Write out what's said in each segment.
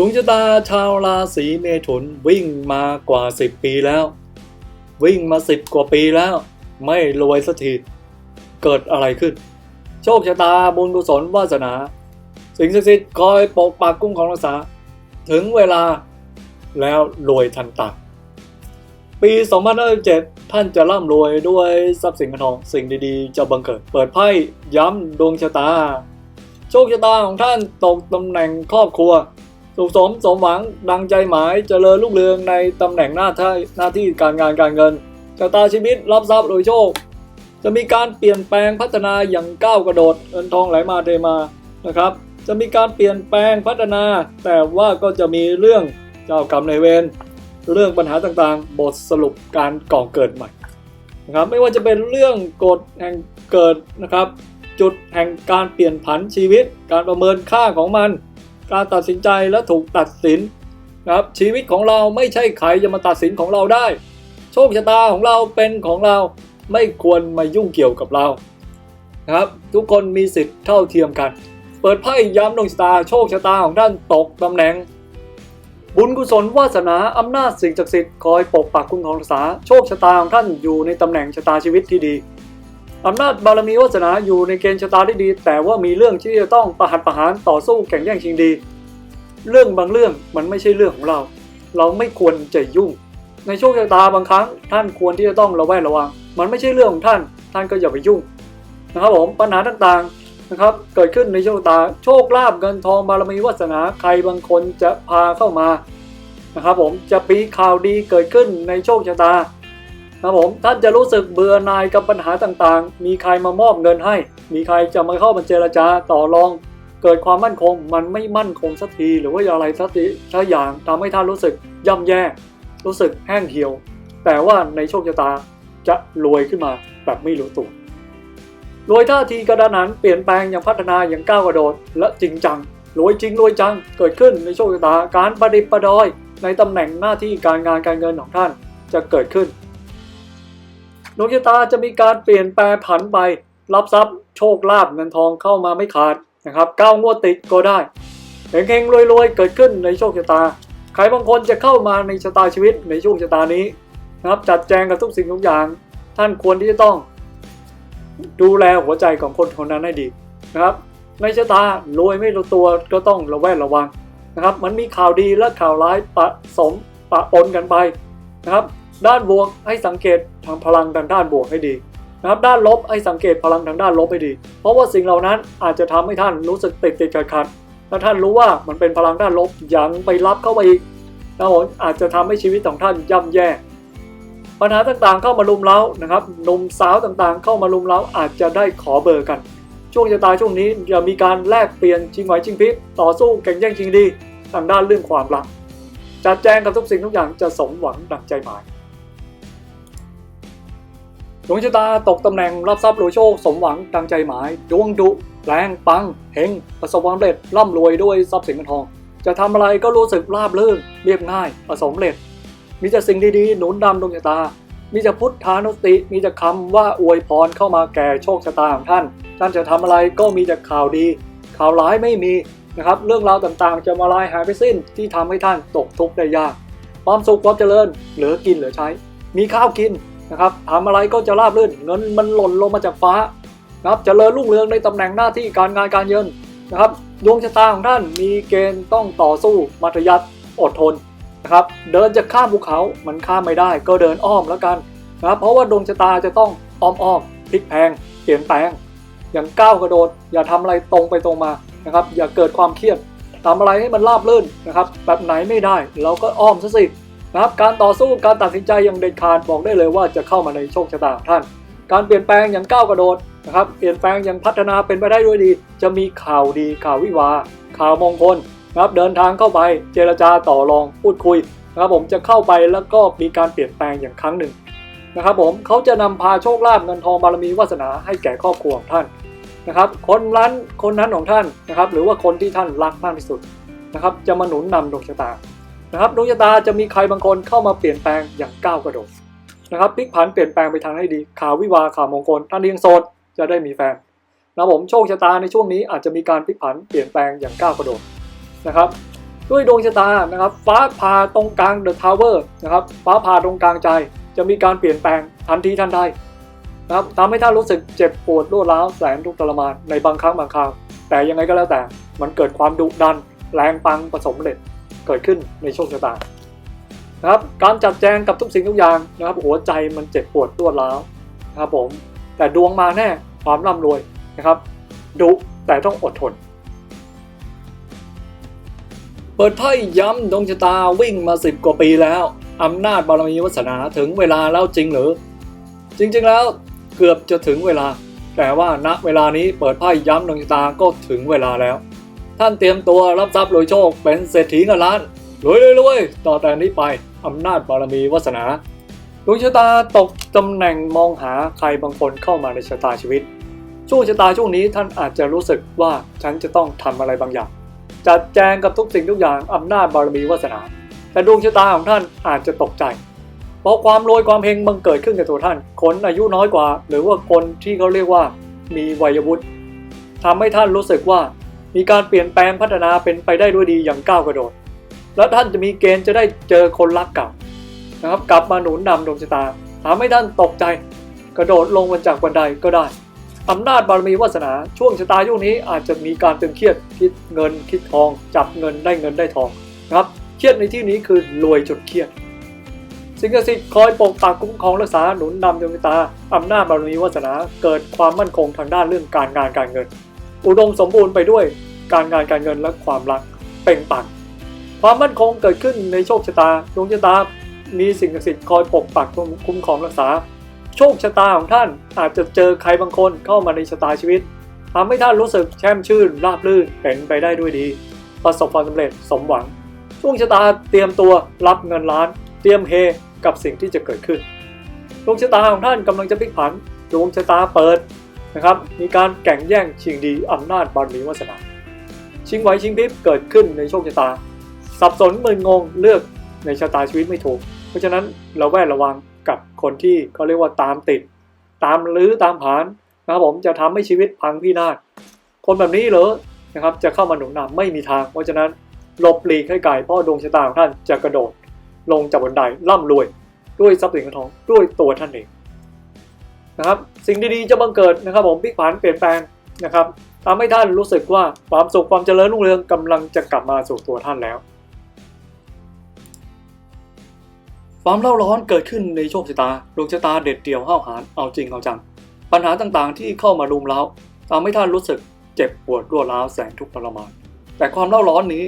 ดวงชะตาชาวราศีเมถุนวิ่งมากว่า 10 ปีแล้ว วิ่งมา 10 กว่าปีแล้ว ไม่รวยสักทีเกิดอะไรขึ้น โชคชะตาบุญกุศลวาสนา สิ่งศักดิ์สิทธิ์คอยปกปักคุ้มครองรักษา ถึงเวลาแล้วรวยทันตาปี2027ท่านจะร่ำรวยด้วยทรัพย์สินเงินทองสิ่งดีๆ จะบังเกิด เปิดไพ่ย้ำดวงชะตา โชคชะตาของท่านตกตำแหน่งครอบครัว สุขสมสมหวังดังใจหมายเจริญรุ่งเรืองในตำแหน่งหน้าที่หน้าที่การงานการเงินชะตาชีวิตรับทรัพย์โดยโชค จะมีการเปลี่ยนแปลงพัฒนาอย่างก้าวกระโดดเงินทองไหลมาเทมานะครับ จะมีการเปลี่ยนแปลงพัฒนา แต่ว่าก็จะมีเรื่องเจ้ากรรมนายเวรเรื่องปัญหาต่างๆ บทสรุปการก่อเกิดใหม่นะครับไม่ว่าจะเป็นเรื่องกฎแห่งเกิดนะครับ จุดแห่งการเปลี่ยนผันชีวิต การประเมินค่าของมัน การตัดสินใจและถูกตัดสินนะครับชีวิตของเราไม่ใช่ใครจะมาตัดสินของเราได้ โชคชะตาของเราเป็นของเราไม่ควรมายุ่งเกี่ยวกับเรานะครับทุกคนมีสิทธิ์เท่าเทียมกัน เปิดไพ่ย้ำดวงชะตาโชคชะตาของท่านตกตำแหน่ง บุญกุศลวาสนาอำนาจสิ่งศักดิ์สิทธิ์คอยปกปักคุ้มครองรักษาโชคชะตาของท่านอยู่ในตำแหน่งชะตาชีวิตที่ดี อำนาจบารมีวาสนาอยู่ในเกณฑ์ชะตาที่ดี แต่ว่ามีเรื่องที่จะต้องประหัตประหารต่อสู้แข่งแย่งชิงดี เรื่องบางเรื่องมันไม่ใช่เรื่องของเรา เราไม่ควรจะยุ่ง ในโชคชะตาบางครั้ง ท่านควรที่จะต้องระแวดระวัง มันไม่ใช่เรื่องของท่าน ท่านก็อย่าไปยุ่งนะครับผมปัญหาต่างๆนะครับเกิดขึ้นในโชคชะตาโชคลาภเงินทองบารมีวาสนาใครบางคนจะพาเข้ามานะครับผมจะปีข่าวดีเกิดขึ้นในโชคชะตา นะครับผมท่านจะรู้สึกเบื่อหน่ายกับปัญหาต่างๆ มีใครมามอบเงินให้ มีใครจะมาเข้ามาเจรจาต่อรอง เกิดความมั่นคงมันไม่มั่นคงสักทีหรือว่าอะไรสักทีสักอย่างทำให้ท่านรู้สึกย่ำแย่ รู้สึกแห้งเหี่ยว แต่ว่าในโชคชะตาจะรวยขึ้นมาแบบไม่รู้ตัวรวยท่าทีกระดานหันเปลี่ยนแปลงอย่างพัฒนาอย่างก้าวกระโดดและจริงจังรวยจริงรวยจังเกิดขึ้นในโชคชะตาการประดิษฐ์ประดอย ในตำแหน่งหน้าที่การงานการเงินของท่านจะเกิดขึ้น ดวงชะตาจะมีการเปลี่ยนแปลผันไป รับทรัพย์โชคลาภเงินทองเข้ามาไม่ขาดนะครับก้าวงวดติดก็ได้เฮงๆรวยๆ เกิดขึ้นในโชคชะตา ใครบางคนจะเข้ามาในชะตาชีวิตในช่วงชะตานี้นะครับจัดแจงกับทุกสิ่งทุกอย่าง ท่านควรที่จะต้อง ดูแลหัวใจของคนคนนั้นให้ดีนะครับ ในชะตารวยไม่รู้ตัวก็ต้องระแวดระวังนะครับ มันมีข่าวดีและข่าวร้ายปะสมปะปนกันไปนะครับ ด้านบวกให้สังเกตทางพลังทางด้านบวกให้ดีนะครับด้านลบให้สังเกตพลังทางด้านลบให้ดี เพราะว่าสิ่งเหล่านั้นอาจจะทำให้ท่านรู้สึกติดติดขัดขัดถ้าท่านรู้ว่ามันเป็นพลังด้านลบยังไปรับเข้าไปอีกนะผมอาจจะทำให้ชีวิตของท่านย่ำแย่ ปัญหาต่างๆเข้ามาลุมเล้านะครับหนุ่มสาวต่างๆ เข้ามาลุมเล้าอาจจะได้ขอเบอร์กัน ช่วงชะตาช่วงนี้จะมีการแลกเปลี่ยนชิงไหวชิงพริบต่อสู้แข่งแย่งชิงดีทางด้านเรื่องความรักจัดแจงกับทุกสิ่งทุกอย่างจะสมหวังดังใจหมาย ดวงชะตาตกตำแหน่งรับทรัพย์รวยโชคสมหวังดังใจหมาย ดวงดุแรงปังเฮงประสบความสำเร็จร่ำรวยด้วยทรัพย์สินเงินทอง จะทำอะไรก็รู้สึกราบรื่นเรียบง่ายประสบความสำเร็จ มีแต่สิ่งดีๆหนุนนำดวงชะตา มีแต่พุทธานุสติมีแต่คำว่าอวยพรเข้ามาแก่โชคชะตาของท่าน ท่านจะทำอะไรก็มีแต่ข่าวดี ข่าวร้ายไม่มีนะครับเรื่องราวต่างๆ จะมาลายหายไปสิ้นที่ทำให้ท่านตกทุกข์ได้ยาก ความสุขความเจริญเหลือกินเหลือใช้ มีข้าวกิน นะครับทำอะไรก็จะราบรื่นเงินมันหล่นลงมาจากฟ้านะครับจเจริญรุ่งเรืองในตำแหน่งหน้าที่การงานการเงินนะครับดวงชะตาของท่านมีเกณฑ์ต้องต่อสู้มัธยัติอดทนนะครับ เดินจะข้ามภูเขามันข้ามไม่ได้ ก็เดินอ้อมแล้วกันนะครับเพราะว่าดวงชะตาจะต้องอ้อมอ้อมพลิกแพงเปลี่ยนแปลง อย่างก้าวกระโดด อย่าทำอะไรตรงไปตรงมานะครับ อย่าเกิดความเครียดทำอะไรให้มันราบรื่นนะครับ แบบไหนไม่ได้ เราก็อ้อมซะสิ นะครับการต่อสู้การตัดสินใจอย่างเด็ดขาดบอกได้เลยว่าจะเข้ามาในโชคชะตาของท่าน การเปลี่ยนแปลงอย่างก้าวกระโดดนะครับเปลี่ยนแปลงอย่างพัฒนาเป็นไปได้ด้วยดี จะมีข่าวดีข่าววิวาข่าวมงคลนะครับเดินทางเข้าไปเจรจาต่อรองพูดคุยนะครับผมจะเข้าไปแล้วก็มีการเปลี่ยนแปลงอย่างครั้งหนึ่งนะครับผมเขาจะนำพาโชคลาภเงินทองบารมีวาสนาให้แก่ครอบครัวของท่านนะครับคนนั้นคนนั้นของท่านนะครับหรือว่าคนที่ท่านรักมากที่สุดนะครับจะมาหนุนนำดวงชะตา นะครับดวงชะตาจะมีใครบางคนเข้ามาเปลี่ยนแปลงอย่างก้าวกระโดดนะครับพลิกผันเปลี่ยนแปลงไปทางให้ดีข่าววิวาข่าวมงคลท่านที่ยังโสดจะได้มีแฟนนะผมโชคชะตาในช่วงนี้อาจจะมีการพลิกผันเปลี่ยนแปลงอย่างก้าวกระโดดนะครับด้วยดวงชะตานะครับ ฟ้าผ่าตรงกลางเดอะทาวเวอร์นะครับฟ้าผ่าตรงกลางใจ จะมีการเปลี่ยนแปลงทันทีทันใดนะครับทำให้ท่านรู้สึกเจ็บปวดรวดร้าวแสนทุกข์ทรมานในบางครั้งบางคราวแต่ยังไงก็แล้วแต่มันเกิดความดุดัน แรงปังผสมเหล็ด เกิดขึ้นในโชคชะตานะครับการจัดแจงกับทุกสิ่งทุกอย่างนะครับหัวใจมันเจ็บปวดรวดร้าวนะครับผมแต่ดวงมาแน่ความร่ำรวยนะครับดุแต่ต้องอดทน เปิดไพ่ย้ำดวงชะตาวิ่งมาสิบกว่าปีแล้วอำนาจบารมีวาสนาถึงเวลาแล้วจริงหรือ จริงๆแล้วเกือบจะถึงเวลา แต่ว่าณเวลานี้เปิดไพ่ย้ำดวงชะตาก็ถึงเวลาแล้ว ท่านเตรียมตัวรับทรัพย์รวยโชคเป็นเศรษฐีเงินล้านรวยรวยๆต่อแต่นี้ไปอำนาจบารมีวาสนาดวงชะตาตกตำแหน่งมองหาใครบางคนเข้ามาในชะตาชีวิต ช่วงชะตาช่วงนี้ท่านอาจจะรู้สึกว่าฉันจะต้องทำอะไรบางอย่าง จัดแจงกับทุกสิ่งทุกอย่างอำนาจบารมีวาสนา แต่ดวงชะตาของท่านอาจจะตกใจ เพราะความรวยความเฮงบังเกิดขึ้นกับตัวท่าน คนอายุน้อยกว่า หรือว่าคนที่เขาเรียกว่ามีวัยวุฒิทำให้ท่านรู้สึกว่า มีการเปลี่ยนแปลงพัฒนาเป็นไปได้ด้วยดีอย่างก้าวกระโดด และท่านจะมีเกณฑ์จะได้เจอคนรักเก่านะครับกลับมาหนุนนำดวงชะตาทำให้ท่านตกใจ กระโดดลงมาจากบันไดก็ได้อำนาจบารมีวาสนาช่วงชะตาช่วงนี้อาจจะมีการตึงเครียดคิดเงินคิดทอง จับเงินได้เงินได้ทองนะครับเครียดในที่นี้คือรวยจนเครียด สิ่งศักดิ์สิทธิ์คอยปกปักคุ้มครองรักษาหนุนนำดวงชะตาอำนาจบารมีวาสนาเกิดความมั่นคงทางด้านเรื่องการงานการเงิน อุดมสมบูรณ์ไปด้วยการงานการเงินและความรักเปล่งปังความมั่นคงเกิดขึ้นในโชคชะตาดวงชะตา มีสิ่งศักดิ์สิทธิ์คอยปกปักคุ้มครองรักษา โชคชะตาของท่านอาจจะเจอใครบางคนเข้ามาในชะตาชีวิตทำให้ท่านรู้สึกแช่มชื่นราบรื่นเป็นไปได้ด้วยดี ประสบความสำเร็จสมหวัง ช่วงชะตาเตรียมตัวรับเงินล้าน เตรียมเฮกับสิ่งที่จะเกิดขึ้น ดวงชะตาของท่านกำลังจะพลิกผัน ดวงชะตาเปิด นะครับ มีการแข่งแย่งชิงดีอำนาจบารมีวาสนา ชิงไหวชิงพริบเกิดขึ้นในโชคชะตา สับสนมึนงงเลือกในชะตาชีวิตไม่ถูก เพราะฉะนั้นเราแวดระวังกับคนที่เขาเรียกว่าตามติด ตามลื้อตามผานนะครับผมจะทำให้ชีวิตพังพินาศคนแบบนี้เหรอนะครับจะเข้ามาหนุนนำไม่มีทาง เพราะฉะนั้นหลบหลีกให้ไกลเพราะดวงชะตาของท่านจะกระโดด ลงจากบันไดร่ำรวย ด้วยทรัพย์สินเงินทองด้วยตัวท่านเอง นะครับ สิ่งดีๆจะบังเกิดนะครับผมพลิกผันเปลี่ยนแปลงนะครับทำให้ท่านรู้สึกว่าความสุขความเจริญรุ่งเรืองกำลังจะกลับมาสู่ตัวท่านแล้ว ความเล่าร้อนเกิดขึ้นในโชคชะตาดวงชะตาเด็ดเดี่ยวห้าวหาญเอาจริงเอาจัง ปัญหาต่างๆที่เข้ามารุมเร้าทำให้ท่านรู้สึกเจ็บปวดรวดร้าวแสนทุกข์ทรมานแต่ความเล่าร้อนนี้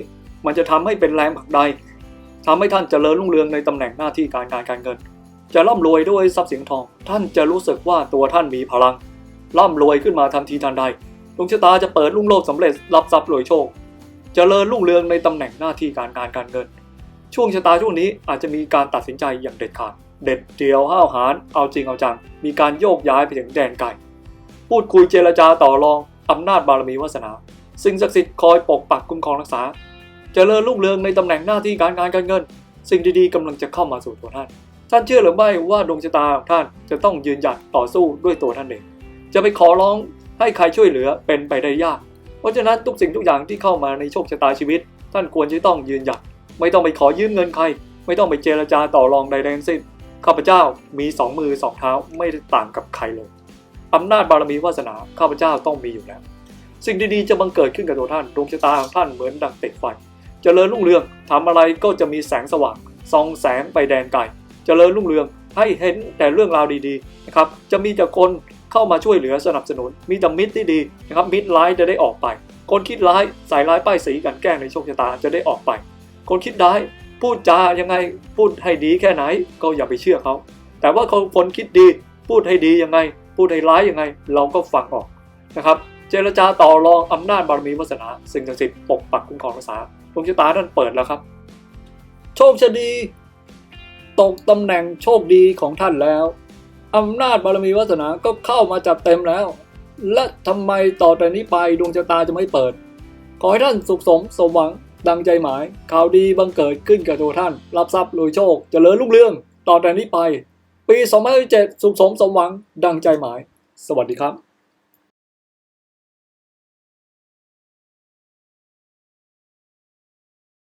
มันจะทำให้เป็นแรงผลักดันทำให้ท่านเจริญรุ่งเรืองในตำแหน่งหน้าที่การงานการเงิน จะร่ำรวยด้วยทรัพย์สินทอง ท่านจะรู้สึกว่าตัวท่านมีพลัง ร่ำรวยขึ้นมาทันทีทันใดดวงชะตาจะเปิดลุ่งโลกสำเร็จรับทรัพย์รวยโชคเจริญรุ่งเรืองในตำแหน่งหน้าที่การงานการเงิน ช่วงชะตาช่วงนี้อาจจะมีการตัดสินใจอย่างเด็ดขาด เด็ดเดียวห้าวหาญเอาจริงเอาจัง มีการโยกย้ายไปถึงแดนไกลพูดคุยเจรจาต่อรองอำนาจบารมีวาสนา สิ่งศักดิ์สิทธิ์คอยปกปักคุ้มครองรักษาจเจริญรุ่งเรืองในตำแหน่งหน้าที่การงานการเงิน สิ่งดีๆกำลังจะเข้ามาสู่ตัวท่าน ท่านเชื่อหรือไม่ว่าดวงชะตาของท่านจะต้องยืนหยัดต่อสู้ด้วยตัวท่านเอง จะไปขอร้องให้ใครช่วยเหลือเป็นไปได้ยาก เพราะฉะนั้นทุกสิ่งทุกอย่างที่เข้ามาในโชคชะตาชีวิต ท่านควรจะต้องยืนหยัด ไม่ต้องไปขอยืมเงินใคร ไม่ต้องไปเจรจาต่อรองใดๆทั้งสิ้น ข้าพเจ้ามีสองมือสองเท้าไม่ต่างกับใครเลยอำนาจบารมีวาสนาข้าพเจ้าต้องมีอยู่แล้ว สิ่งดีๆจะบังเกิดขึ้นกับตัวท่านดวงชะตาของท่านเหมือนดังเตกไฟจเจริญรุ่งเรืองทำอะไรก็จะมีแสงสว่างส่องแสงไปแดนไกล เจริญรุ่งเรือง ให้เห็นแต่เรื่องราวดีๆนะครับจะมีแต่คนเข้ามาช่วยเหลือสนับสนุน มีแต่มิตรที่ดีนะครับมิตรร้ายจะได้ออกไป คนคิดร้ายใส่ร้ายป้ายสีกันแกล้งในโชคชะตาจะได้ออกไป คนคิดร้ายพูดจายังไงพูดให้ดีแค่ไหนก็อย่าไปเชื่อเขาแต่ว่าคนคิดดีพูดให้ดียังไง พูดให้ร้ายยังไง เราก็ฟังออกนะครับเจรจาต่อรองอำนาจบารมีวาสนาสิ่งศักดิ์สิทธิ์ปกปักคุ้มครองรักษาดวงชะตาท่านเปิดแล้วครับ โชคชะดี ตกตำแหน่งโชคดีของท่านแล้วอำนาจบารมีวาสนาก็เข้ามาจัดเต็มแล้ว และทำไมต่อแต่นี้ไปดวงชะตาจะไม่เปิด ขอให้ท่านสุขสมสมหวังดังใจหมาย ข่าวดีบังเกิดขึ้นกับตัวท่าน รับทรัพย์รวยโชคเจริญรุ่งเรือง ต่อแต่นี้ไป ปี 2027สุขสมสมหวังดังใจหมาย สวัสดีครับ